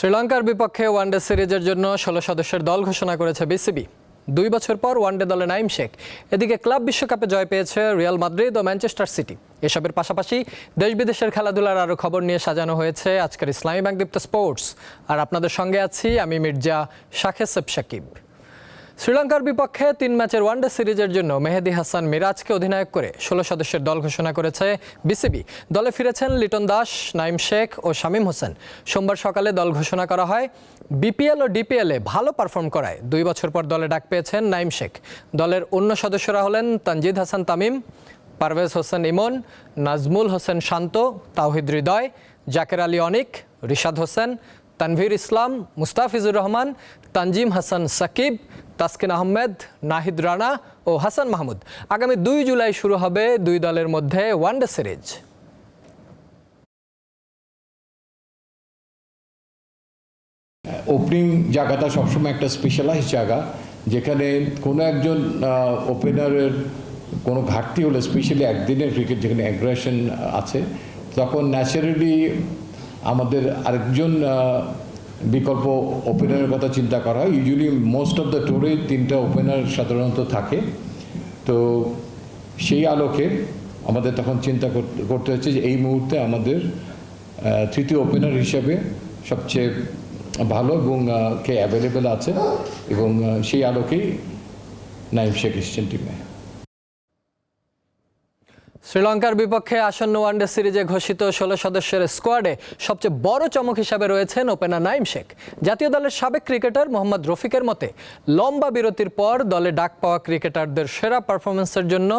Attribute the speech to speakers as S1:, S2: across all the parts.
S1: শ্রীলঙ্কার বিপক্ষে ওয়ানডে সিরিজের জন্য ষোলো সদস্যের দল ঘোষণা করেছে বিসিবি। দুই বছর পর ওয়ানডে দলে নাইম শেখ। এদিকে ক্লাব বিশ্বকাপে জয় পেয়েছে রিয়াল মাদ্রিদ ও ম্যানচেস্টার সিটি। এসবের পাশাপাশি দেশ বিদেশের খেলাধুলার আরও খবর নিয়ে সাজানো হয়েছে আজকের ইসলামী ব্যাংক দীপ্ত স্পোর্টস। আর আপনাদের সঙ্গে আছি আমি মির্জা শাখেসেব সাকিব। শ্রীলঙ্কার বিপক্ষে তিন ম্যাচের ওয়ানডে সিরিজের জন্য মেহেদি হাসান মিরাজকে অধিনায়ক করে ষোলো সদস্যের দল ঘোষণা করেছে বিসিবি। দলে ফিরেছেন লিটন দাস, নাইম শেখ ও শামীম হোসেন। সোমবার সকালে দল ঘোষণা করা হয়, বিপিএল ও ডিপিএলে ভালো পারফর্ম করায় দুই বছর পর দলে ডাক পেয়েছেন নাইম শেখ। দলের অন্য সদস্যরা হলেন তানজিদ হাসান তামিম, পারভেজ হোসেন ইমন, নাজমুল হোসেন শান্ত, তাওহিদ হৃদয়, জাকের আলী অনিক, রিশাদ হোসেন, তানভীর ইসলাম, মুস্তাফিজুর রহমান, তানজিম হাসান সাকিব তাসকিন আহমেদ, নাহিদ রানা ও হাসান মাহমুদ। আগামী দুই জুলাই শুরু হবে দুই দলের মধ্যে ওয়ানডে সিরিজ।
S2: ওপেনিং জায়গাটা সবসময় একটা স্পেশালাইজ জায়গা, যেখানে কোনো একজন ওপেনারের কোনো ঘাটতি হলে স্পেশালি একদিনের ক্রিকেট যেখানে অ্যাগ্রেশন আছে, তখন ন্যাচারালি আমাদের আরেকজন বিকল্প ওপেনারের কথা চিন্তা করা হয়। Usually most of the tour তিনটা ওপেনার সাধারণত থাকে। তো সেই আলোকে আমাদের তখন চিন্তা করতে হচ্ছে যে এই মুহূর্তে আমাদের তৃতীয় ওপেনার হিসাবে সবচেয়ে ভালো এবং কে অ্যাভেলেবেল আছে এবং সেই আলোকেই নাইম শেখ এসছেন টিমে
S1: শ্রীলঙ্কার বিপক্ষে আসন্ন ওয়ানডে সিরিজে ঘোষিত ষোলো সদস্যের স্কোয়াডে সবচেয়ে বড় চমক হিসাবে রয়েছেন ওপেনার নাইম শেখ। জাতীয় দলের সাবেক ক্রিকেটার মোহাম্মদ রফিকের মতে, লম্বা বিরতির পর দলে ডাক পাওয়া ক্রিকেটারদের সেরা পারফরমেন্সের জন্য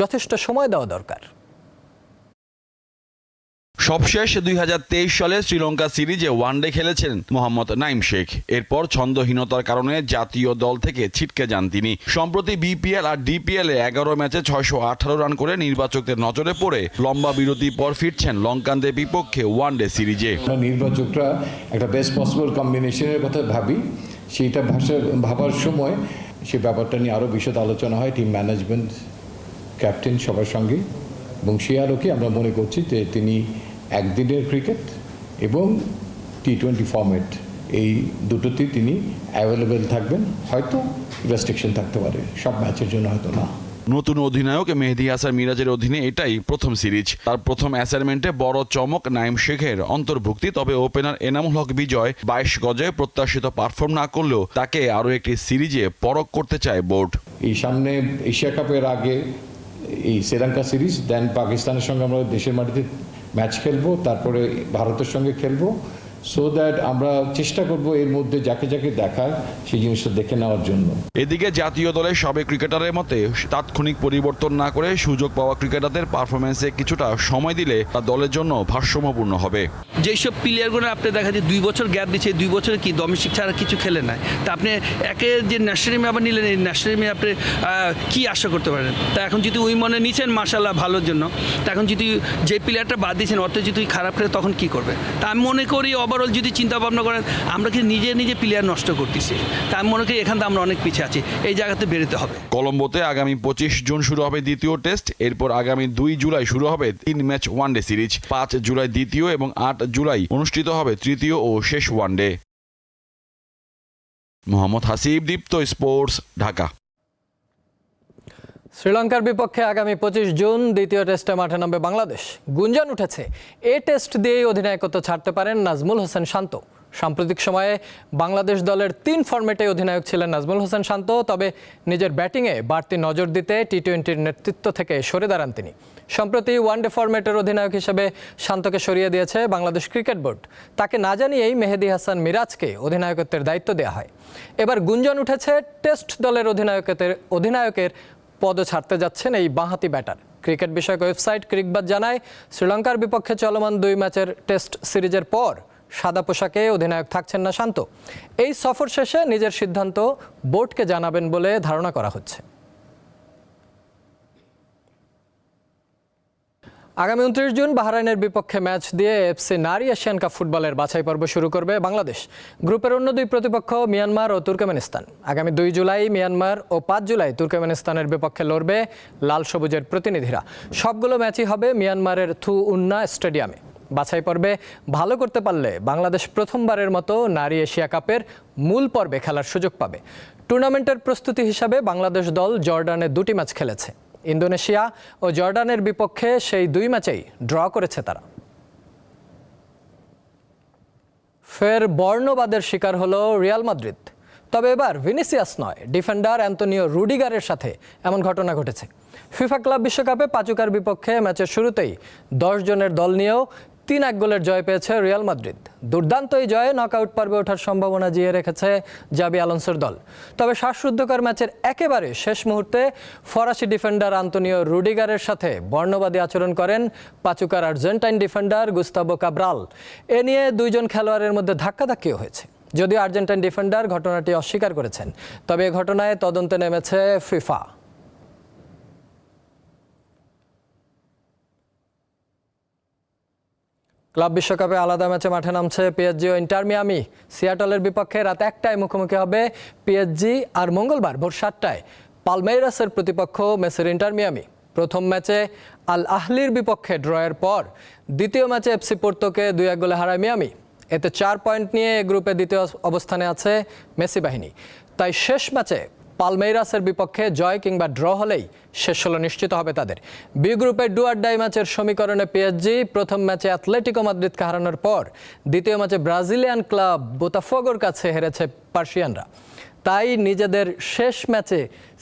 S1: যথেষ্ট সময় দেওয়া দরকার।
S3: সবশেষ দুই হাজার তেইশ সালে শ্রীলঙ্কা সিরিজে ওয়ানডে খেলেছেন মোহাম্মদ নাইম শেখ। এরপর ছন্দহীনতার কারণে জাতীয় দল থেকে ছিটকে যান তিনি। সম্প্রতি বিপিএল আর ডিপিএল এগারো ম্যাচে ছয়শো আঠারো রান করে নির্বাচকদের নজরে পড়ে লম্বা বিরতির পর ফিরছেন লঙ্কানদের বিপক্ষে ওয়ানডে সিরিজে।
S2: নির্বাচকরা একটা বেস্ট পসিবল কম্বিনেশনের কথা ভাবি। সেইটা ভাষা ভাবার সময় সে ব্যাপারটা নিয়ে আরও বিশদ আলোচনা হয় টিম ম্যানেজমেন্ট ক্যাপ্টেন সবার সঙ্গে। এবং সেই আলোকে আমরা মনে করছি যে তিনি একদিনের ক্রিকেট এবং টি টোয়েন্টি ফর্মেট এই দুটোতেই তিনি অ্যাভেলেবেল থাকবেন। হয়তো রেস্ট্রিকশন থাকতে পারে সব ম্যাচের জন্য হয়তো না।
S3: নতুন অধিনায়ক মেহেদি হাসান মিরাজের অধীনে এটাই প্রথম সিরিজ। তার প্রথম অ্যাসাইনমেন্টে বড় চমক নাইম শেখের অন্তর্ভুক্তি তবে ওপেনার এনামুল হক বিজয় বাইশ গজে প্রত্যাশিত পারফর্ম না করলেও তাকে আরও একটি সিরিজে পরখ করতে চায় বোর্ড।
S2: এই সামনে এশিয়া কাপের আগে এই শ্রীলঙ্কা সিরিজ দেন পাকিস্তানের সঙ্গে আমরা দেশের মাটিতে ম্যাচ খেলব তারপরে ভারতের সঙ্গে খেলব। সো দ্যাট আমরা চেষ্টা করব এর মধ্যে যাকে যাকে দেখায় সেই জিনিসটা দেখে নেওয়ার জন্য।
S3: এদিকে জাতীয় দলের সাবেক ক্রিকেটারের মতে তাৎক্ষণিক পরিবর্তন না করে সুযোগ পাওয়া ক্রিকেটারদের পারফরমেন্সে কিছুটা সময় দিলে তা দলের জন্য ভারসাম্যপূর্ণ হবে।
S4: যেসব প্লেয়ারগুলো আপনি দেখা যায় দুই বছর গ্যাপ দিচ্ছে দুই বছরে কি ডোমেস্টিক ছাড়া কিছু খেলে নাই? তা আপনি একে যে ন্যাশনাল টিমে আবার নিলেন এই ন্যাশনাল টিমে আপনি কি আশা করতে পারেন? তা এখন যদি ওই মনে নিচ্ছেন মার্শাল্লাহ ভালোর জন্য তা এখন যদি যে প্লেয়ারটা বাদ দিয়েছেন অর্থ যদি খারাপ খেলে তখন কি করবে? তা আমি মনে করি ওভারঅল যদি চিন্তা ভাবনা করেন, আমরা কি নিজে নিজে প্লেয়ার নষ্ট করতেছি। তা আমি মনে করি এখান থেকে আমরা অনেক পিছিয়ে আছি। এই জায়গাতে বেরোতে হবে।
S3: কলম্বোতে আগামী পঁচিশ জুন শুরু হবে দ্বিতীয় টেস্ট। এরপর আগামী দুই জুলাই শুরু হবে তিন ম্যাচ ওয়ানডে সিরিজ। পাঁচ জুলাই দ্বিতীয় এবং আট জুলাই অনুষ্ঠিত হবে তৃতীয় ও শেষ one day Mohammad Hasib, Deepto sports, Dhaka.
S1: শ্রীলঙ্কার বিপক্ষে আগামী পঁচিশ জুন দ্বিতীয় টেস্টে মাঠে নামবে বাংলাদেশ। গুঞ্জন উঠেছে, এ টেস্ট দিয়েই অধিনায়কত্ব ছাড়তে পারেন নাজমুল হোসেন শান্ত। সাম্প্রতিক সময়ে বাংলাদেশ দলের তিন ফরম্যাটে অধিনায়ক ছিলেন নাজমুল হোসেন শান্ত, তবে নিজের ব্যাটিংয়ে বাড়তি নজর দিতে টি টোয়েন্টির নেতৃত্ব থেকে সরে দাঁড়ান তিনি। সম্প্রতি ওয়ানডে ফরম্যাটের অধিনায়ক হিসেবে শান্তকে সরিয়ে দিয়েছে বাংলাদেশ ক্রিকেট বোর্ড। তাকে না জানিয়েই মেহেদি হাসান মিরাজকে অধিনায়কত্বের দায়িত্ব দেওয়া হয়। এবার গুঞ্জন উঠেছে, টেস্ট দলের অধিনায়কের অধিনায়কের পদ ছাড়তে যাচ্ছেন এই বাঁহাতি ব্যাটার। ক্রিকেট বিষয়ক ওয়েবসাইট ক্রিকবাদ জানায়, শ্রীলঙ্কার বিপক্ষে চলমান দুই ম্যাচের টেস্ট সিরিজের পর সাদা পোশাকে অধিনায়ক থাকছেন না শান্ত। এই সফর শেষে নিজের সিদ্ধান্ত বোর্ডকে জানাবেন বলে ধারণা করা হচ্ছে। আগামী উনত্রিশ জুন বাহরাইনের বিপক্ষে ম্যাচ দিয়ে এফসি নারী এশিয়ান কাপ ফুটবলের বাছাই পর্ব শুরু করবে বাংলাদেশ। গ্রুপের অন্য দুই প্রতিপক্ষ মিয়ানমার ও তুর্কমেনিস্তান। আগামী দুই জুলাই মিয়ানমার ও পাঁচ জুলাই তুর্কমেনিস্তানের বিপক্ষে লড়বে লাল সবুজের প্রতিনিধিরা। সবগুলো ম্যাচই হবে মিয়ানমারের থু উন্না স্টেডিয়ামে। বাছাই পর্বে ভালো করতে পারলে বাংলাদেশ প্রথমবারের মতো নারী এশিয়া কাপের মূল পর্বে খেলার সুযোগ পাবে। টুর্নামেন্টের প্রস্তুতি হিসাবে বাংলাদেশ দল জর্ডানে দুটি ম্যাচ খেলেছে। ইন্দোনেশিয়া ও জর্ডানের বিপক্ষে সেই দুই ম্যাচেই ড্র করেছে তারা। ফের বর্ণবাদের শিকার হল রিয়াল মাদ্রিদ। তবে এবার ভিনিসিয়াস নয়, ডিফেন্ডার অ্যান্তনিও রুডিগারের সাথে এমন ঘটনা ঘটেছে। ফিফা ক্লাব বিশ্বকাপে পাচুকার বিপক্ষে ম্যাচের শুরুতেই দশ জনের দল নিয়েও তিন এক গোলের জয় পেয়েছে রিয়াল মাদ্রিদ। দুর্দান্ত এই জয়ে নকআউট পর্বে ওঠার সম্ভাবনা জিয়ে রেখেছে জাবি আলোনসোর দল। তবে শ্বাসরুদ্ধকর ম্যাচের একেবারে শেষ মুহূর্তে ফরাসি ডিফেন্ডার আন্তনিও রুডিগারের সাথে বর্ণবাদী আচরণ করেন পাচুকার আর্জেন্টাইন ডিফেন্ডার গুস্তাবো কাব্রাল। এ নিয়ে দুইজন খেলোয়াড়ের মধ্যে ধাক্কাধাক্কিও হয়েছে। যদিও আর্জেন্টাইন ডিফেন্ডার ঘটনাটি অস্বীকার করেছেন, তবে এ ঘটনায় তদন্তে নেমেছে ফিফা। ক্লাব বিশ্বকাপে আলাদা ম্যাচে মাঠে নামছে পিএসজি ও ইন্টার মিয়ামি। সিয়াটলের বিপক্ষে রাত একটায় মুখোমুখি হবে পিএসজি আর মঙ্গলবার ভোর সাতটায় পালমেইরাসের প্রতিপক্ষ মেসের ইন্টার মিয়ামি। প্রথম ম্যাচে আল আহলির বিপক্ষে ড্রয়ের পর দ্বিতীয় ম্যাচে এফসি পোর্তোকে দুই এক গোলে হারায় মিয়ামি। এতে চার পয়েন্ট নিয়ে গ্রুপে দ্বিতীয় অবস্থানে আছে মেসি বাহিনী। তাই শেষ ম্যাচে পালমেইরাসের বিপক্ষে জয় কিংবা ড্র হলেই শেষ ষোলো নিশ্চিত হবে তাদের। বি গ্রুপের ডুয়ার ডাই ম্যাচের সমীকরণে পিএসজি প্রথম ম্যাচে অ্যাথলেটিকো মাদ্রিদকে হারানোর পর দ্বিতীয় ম্যাচে ব্রাজিলিয়ান ক্লাব বোতাফোগোর কাছে হেরেছে পার্সিয়ানরা। তাই নিজেদের শেষ ম্যাচে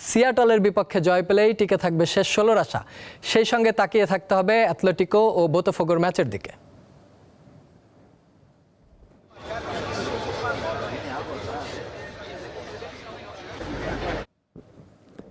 S1: সিয়াটলের বিপক্ষে জয় পেলেই টিকে থাকবে শেষ ষোলোর আশা। সেই সঙ্গে তাকিয়ে থাকতে হবে অ্যাথলেটিকো ও বোতাফোগোর ম্যাচের দিকে।